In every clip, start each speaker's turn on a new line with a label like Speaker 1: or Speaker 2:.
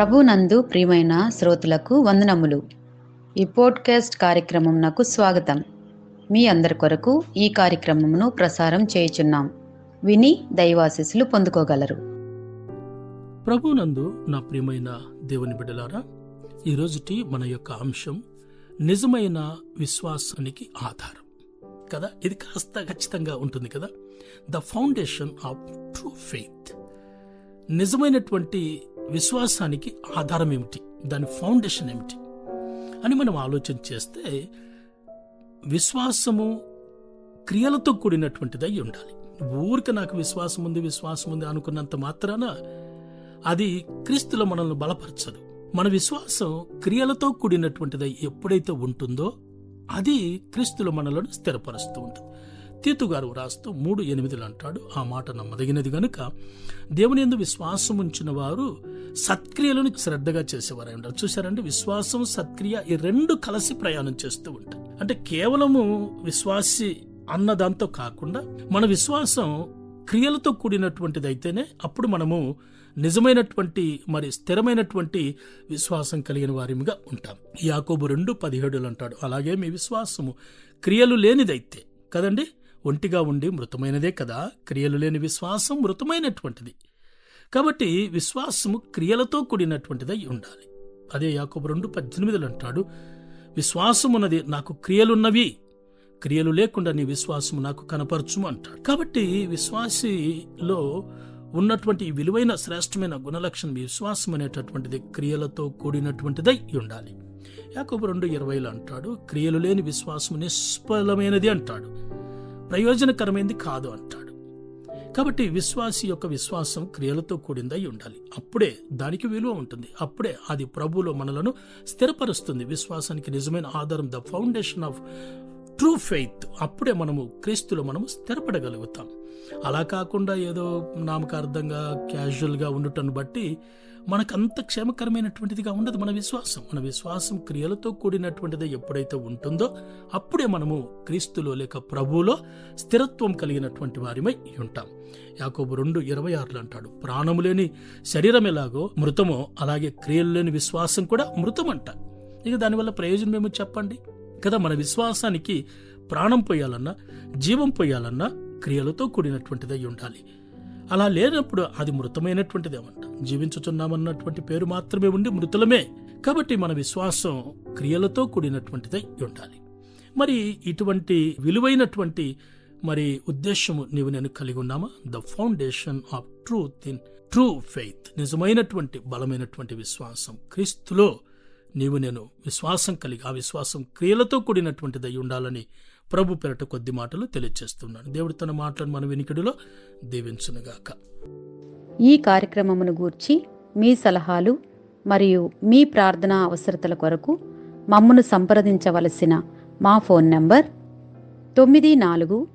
Speaker 1: ప్రభునందు ప్రియమైన శ్రోతలకు వందనములు. ఈ పోడ్కాస్ట్ కార్యక్రమం నాకు స్వాగతం. మీ అందరి కొరకు ఈ కార్యక్రమమును ప్రసారం చేయుచున్నాం. విని దైవాశీస్సులు పొందుకోగలరు.
Speaker 2: ప్రభునందు నా ప్రియమైన దేవుని బిడ్డలారా ఈరోజుటి మన యొక్క అంశం నిజమైన విశ్వాసానికి ఆధారం. కదా? ఇది కాస్త ఖచ్చితంగా ఉంటుంది కదా? The foundation of true faith. నిజమైనటువంటి విశ్వాసానికి ఆధారం ఏమిటి? దాని ఫౌండేషన్ ఏమిటి? అని మనం ఆలోచన చేస్తే విశ్వాసము క్రియలతో కూడినటువంటిదై ఉండాలి. ఊరికి నాకు విశ్వాసం ఉంది విశ్వాసం ఉంది అనుకున్నంత మాత్రాన అది క్రీస్తులో మనల్ని బలపరచదు. మన విశ్వాసం క్రియలతో కూడినటువంటిదై ఎప్పుడైతే ఉంటుందో అది క్రీస్తులో మనలను స్థిరపరుస్తూ ఉంటుంది. తీతు గారు రాస్తూ మూడు ఎనిమిదిలు అంటాడు. ఆ మాట నమ్మదగినది గనుక దేవుని ఎందు విశ్వాసం ఉంచిన వారు సత్క్రియలను శ్రద్ధగా చేసేవారు ఉంటారు. చూసారండి విశ్వాసం సత్క్రియ ఈ రెండు కలిసి ప్రయాణం చేస్తూ ఉంటాయి. అంటే కేవలము విశ్వాసి అన్న దాంతో కాకుండా మన విశ్వాసం క్రియలతో కూడినటువంటిది అయితేనే అప్పుడు మనము నిజమైనటువంటి మరి స్థిరమైనటువంటి విశ్వాసం కలిగిన వారిగా ఉంటాం. యాకోబు రెండు పదిహేడులు అంటాడు. అలాగే మీ విశ్వాసము క్రియలు లేనిదైతే. కదండి? ఒంటిగా ఉండి మృతమైనదే కదా? క్రియలు లేని విశ్వాసం మృతమైనటువంటిది. కాబట్టి విశ్వాసము క్రియలతో కూడినటువంటిదై ఉండాలి. అదే యాకోబు రెండు పద్దెనిమిదిలు అంటాడు విశ్వాసమున్నది నాకు క్రియలున్నవి క్రియలు లేకుండా నీ విశ్వాసము నాకు కనపరచుము అంటాడు. కాబట్టి విశ్వాసిలో ఉన్నటువంటి విలువైన శ్రేష్టమైన గుణలక్షణం విశ్వాసం అనేటటువంటిది క్రియలతో కూడినటువంటిదై ఉండాలి. యాకోబు రెండు ఇరవైలో అంటాడు క్రియలు లేని విశ్వాసము నిష్ఫలమైనది అంటాడు. ప్రయోజనకరమైంది కాదు అంటాడు. కాబట్టి విశ్వాసి యొక్క విశ్వాసం క్రియలతో కూడిందై ఉండాలి. అప్పుడే దానికి విలువ ఉంటుంది. అప్పుడే అది ప్రభువులో మనలను స్థిరపరుస్తుంది. విశ్వాసానికి నిజమైన ఆధారం the foundation of true faith అప్పుడే మనము క్రీస్తులో మనము స్థిరపడగలుగుతాం. అలా కాకుండా ఏదో నామకార్థంగా క్యాజువల్గా ఉండటం బట్టి మనకంత క్షేమకరమైనటువంటిదిగా ఉండదు మన విశ్వాసం. మన విశ్వాసం క్రియలతో కూడినటువంటిది ఎప్పుడైతే ఉంటుందో అప్పుడే మనము క్రీస్తులో లేక ప్రభువులో స్థిరత్వం కలిగినటువంటి వారిమై ఉంటాం. యాకోబు రెండు ఇరవై ఆరులు అంటాడు ప్రాణము లేని శరీరం ఎలాగో మృతమో అలాగే క్రియలు లేని విశ్వాసం కూడా మృతమంట. ఇక దానివల్ల ప్రయోజనం ఏమో చెప్పండి? కదా మన విశ్వాసానికి ప్రాణం పోయాలన్నా జీవం పోయాలన్నా క్రియలతో కూడినటువంటిదై ఉండాలి. అలా లేనప్పుడు అది మృతమైనటువంటిదేమంట. జీవించుచున్నామన్నటువంటి పేరు మాత్రమే ఉండి మృతులమే. కాబట్టి మన విశ్వాసం క్రియలతో కూడినటువంటిదై ఉండాలి. మరి ఇటువంటి విలువైనటువంటి మరి ఉద్దేశము నీవు నేను కలిగి ఉన్నామా? The foundation of truth in true faith నిజమైనటువంటి బలమైనటువంటి విశ్వాసం క్రీస్తులో నీవు నేను విశ్వాసం కలిగి ఆ విశ్వాసం క్రియలతో కూడినటువంటిదై ఉండాలని ప్రభు పెరట కొద్ది మాటలు తెలియచేస్తున్నాను దేవుడు తన మాటలను మన వినికిడిలో దీవించునుగాక.
Speaker 1: ఈ కార్యక్రమమును గూర్చి మీ సలహాలు మరియు మీ ప్రార్థనా అవసరతల కొరకు మమ్మను సంప్రదించవలసిన మా ఫోన్ నంబర్ తొమ్మిది నాలుగు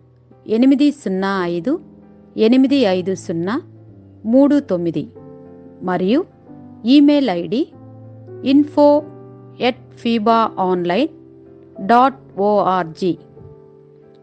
Speaker 1: ఎనిమిది సున్నా ఐదు ఎనిమిది ఐదు సున్నా మూడు తొమ్మిది మరియు email ID info at Fiba online dot ORG